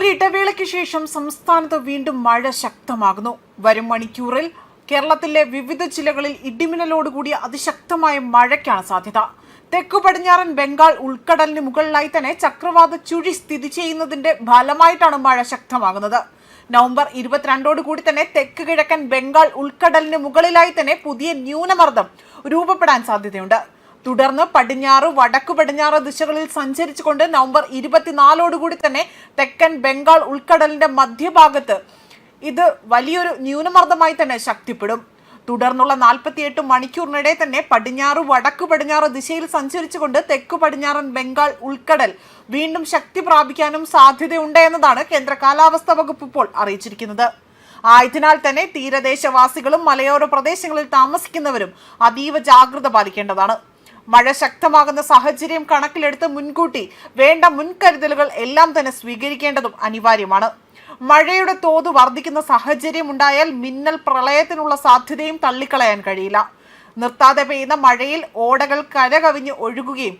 ഒരു ഇടവേളയ്ക്ക് ശേഷം സംസ്ഥാനത്ത് വീണ്ടും മഴ ശക്തമാകുന്നു. വരും മണിക്കൂറിൽ കേരളത്തിലെ വിവിധ ജില്ലകളിൽ ഇടിമിന്നലോടുകൂടിയ അതിശക്തമായ മഴയ്ക്കാണ് സാധ്യത. തെക്കു പടിഞ്ഞാറൻ ബംഗാൾ ഉൾക്കടലിന് മുകളിലായി തന്നെ ചക്രവാത ചുഴി സ്ഥിതി ചെയ്യുന്നതിന്റെ ഫലമായിട്ടാണ് മഴ ശക്തമാകുന്നത്. നവംബർ ഇരുപത്തിരണ്ടോട് കൂടി തന്നെ തെക്ക് കിഴക്കൻ ബംഗാൾ ഉൾക്കടലിന് മുകളിലായി തന്നെ പുതിയ ന്യൂനമർദ്ദം രൂപപ്പെടാൻ സാധ്യതയുണ്ട്. തുടർന്ന് പടിഞ്ഞാറ് വടക്കു പടിഞ്ഞാറ് ദിശകളിൽ സഞ്ചരിച്ചുകൊണ്ട് നവംബർ ഇരുപത്തിനാലോടുകൂടി തന്നെ തെക്കൻ ബംഗാൾ ഉൾക്കടലിന്റെ മധ്യഭാഗത്ത് ഇത് വലിയൊരു ന്യൂനമർദ്ദമായി തന്നെ ശക്തിപ്പെടും. തുടർന്നുള്ള നാൽപ്പത്തിയെട്ട് മണിക്കൂറിനിടെ തന്നെ പടിഞ്ഞാറ് വടക്കു പടിഞ്ഞാറ് ദിശയിൽ സഞ്ചരിച്ചുകൊണ്ട് തെക്കു പടിഞ്ഞാറൻ ബംഗാൾ ഉൾക്കടൽ വീണ്ടും ശക്തി പ്രാപിക്കാനും സാധ്യതയുണ്ട് എന്നതാണ് കേന്ദ്ര കാലാവസ്ഥാ വകുപ്പ് ഇപ്പോൾ അറിയിച്ചിരിക്കുന്നത്. ആയതിനാൽ തന്നെ തീരദേശവാസികളും മലയോര പ്രദേശങ്ങളിൽ താമസിക്കുന്നവരും അതീവ ജാഗ്രത പാലിക്കേണ്ടതാണ്. മഴ ശക്തമാകുന്ന സാഹചര്യം കണക്കിലെടുത്ത് മുൻകൂട്ടി വേണ്ട മുൻകരുതലുകൾ എല്ലാം തന്നെ സ്വീകരിക്കേണ്ടതും അനിവാര്യമാണ്. മഴയുടെ തോത് വർദ്ധിക്കുന്ന സാഹചര്യം ഉണ്ടായാൽ മിന്നൽ പ്രളയത്തിനുള്ള സാധ്യതയും തള്ളിക്കളയാൻ കഴിയില്ല. നിർത്താതെ പെയ്യുന്ന മഴയിൽ ഓടകൾ കരകവിഞ്ഞ് ഒഴുകുകയും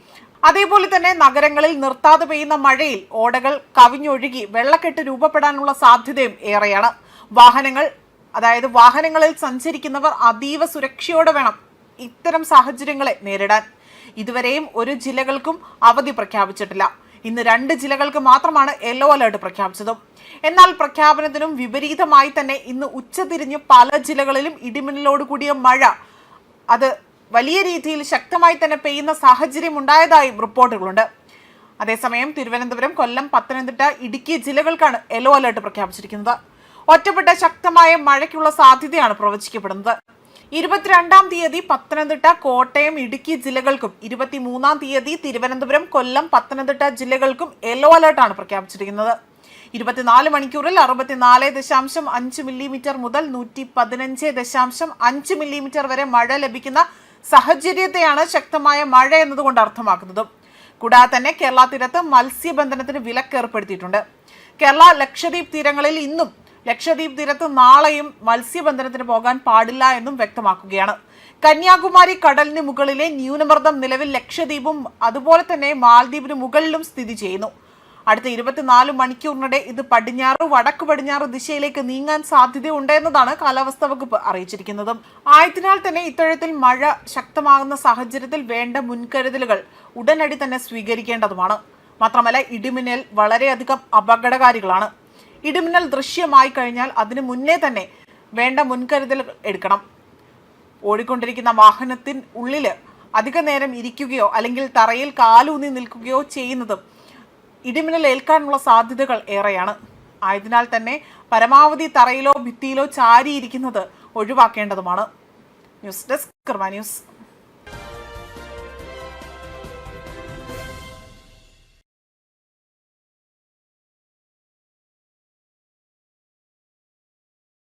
അതേപോലെ തന്നെ നഗരങ്ങളിൽ നിർത്താതെ പെയ്യുന്ന മഴയിൽ ഓടകൾ കവിഞ്ഞൊഴുകി വെള്ളക്കെട്ട് രൂപപ്പെടാനുള്ള സാധ്യതയും ഏറെയാണ്. വാഹനങ്ങൾ അതായത് വാഹനങ്ങളിൽ സഞ്ചരിക്കുന്നവർ അതീവ സുരക്ഷയോടെ വേണം ഇത്തരം സാഹചര്യങ്ങളെ നേരിടാൻ. ഇതുവരെയും ഒരു ജില്ലകൾക്കും അവധി പ്രഖ്യാപിച്ചിട്ടില്ല. ഇന്ന് രണ്ട് ജില്ലകൾക്ക് മാത്രമാണ് യെല്ലോ അലേർട്ട് പ്രഖ്യാപിച്ചതും. എന്നാൽ പ്രഖ്യാപനത്തിനും വിപരീതമായി തന്നെ ഇന്ന് ഉച്ചതിരിഞ്ഞ് പല ജില്ലകളിലും ഇടിമിന്നലോട് കൂടിയ മഴ. അത് വലിയ രീതിയിൽ ശക്തമായി തന്നെ പെയ്യുന്ന സാഹചര്യം ഉണ്ടായതായും റിപ്പോർട്ടുകളുണ്ട്. അതേസമയം തിരുവനന്തപുരം കൊല്ലം പത്തനംതിട്ട ഇടുക്കി ജില്ലകൾക്കാണ് യെല്ലോ അലേർട്ട് പ്രഖ്യാപിച്ചിരിക്കുന്നത്. ഒറ്റപ്പെട്ട ശക്തമായ മഴയ്ക്കുള്ള സാധ്യതയാണ് പ്രവചിക്കപ്പെടുന്നത്. ഇരുപത്തിരണ്ടാം തീയതി പത്തനംതിട്ട കോട്ടയം ഇടുക്കി ജില്ലകൾക്കും ഇരുപത്തിമൂന്നാം തീയതി തിരുവനന്തപുരം കൊല്ലം പത്തനംതിട്ട ജില്ലകൾക്കും യെല്ലോ അലേർട്ടാണ് പ്രഖ്യാപിച്ചിരിക്കുന്നത്. ഇരുപത്തിനാല് മണിക്കൂറിൽ അറുപത്തിനാല് ദശാംശം അഞ്ച് മില്ലിമീറ്റർ മുതൽ നൂറ്റി പതിനഞ്ച് ദശാംശം അഞ്ച് മില്ലിമീറ്റർ വരെ മഴ ലഭിക്കുന്ന സാഹചര്യത്തെയാണ് ശക്തമായ മഴ എന്നതുകൊണ്ട് അർത്ഥമാക്കുന്നത്. കൂടാതെ തന്നെ കേരള തീരത്ത് മത്സ്യബന്ധനത്തിന് വിലക്ക് ഏർപ്പെടുത്തിയിട്ടുണ്ട്. കേരള ലക്ഷദ്വീപ് തീരങ്ങളിൽ ഇന്നും ലക്ഷദ്വീപ് തീരത്ത് നാളെയും മത്സ്യബന്ധനത്തിന് പോകാൻ പാടില്ല എന്നും വ്യക്തമാക്കുകയാണ്. കന്യാകുമാരി കടലിന് മുകളിലെ ന്യൂനമർദ്ദം നിലവിൽ ലക്ഷദ്വീപും അതുപോലെ തന്നെ മാലദ്വീപിന് മുകളിലും സ്ഥിതി ചെയ്യുന്നു. അടുത്ത ഇരുപത്തിനാല് മണിക്കൂറിനിടെ ഇത് പടിഞ്ഞാറ് വടക്ക് പടിഞ്ഞാറ് ദിശയിലേക്ക് നീങ്ങാൻ സാധ്യതയുണ്ട് എന്നതാണ് കാലാവസ്ഥാ വകുപ്പ് അറിയിച്ചിരിക്കുന്നത്. ആയതിനാൽ തന്നെ ഇത്തരത്തിൽ മഴ ശക്തമാകുന്ന സാഹചര്യത്തിൽ വേണ്ട മുൻകരുതലുകൾ ഉടനടി തന്നെ സ്വീകരിക്കേണ്ടതുമാണ്. മാത്രമല്ല ഇടിമിന്നൽ വളരെയധികം അപകടകാരികളാണ്. ഇടിമിന്നൽ ദൃശ്യമായി കഴിഞ്ഞാൽ അതിനു മുന്നേ തന്നെ വേണ്ട മുൻകരുതൽ എടുക്കണം. ഓടിക്കൊണ്ടിരിക്കുന്ന വാഹനത്തിൻ ഉള്ളിൽ അധിക നേരം ഇരിക്കുകയോ അല്ലെങ്കിൽ തറയിൽ കാലൂന്നി നിൽക്കുകയോ ചെയ്യുന്നതും ഇടിമിന്നൽ ഏൽക്കാനുള്ള സാധ്യതകൾ ഏറെയാണ്. ആയതിനാൽ തന്നെ പരമാവധി തറയിലോ ഭിത്തിയിലോ ചാരിയിരിക്കുന്നത് ഒഴിവാക്കേണ്ടതുമാണ്. News desk Karma news.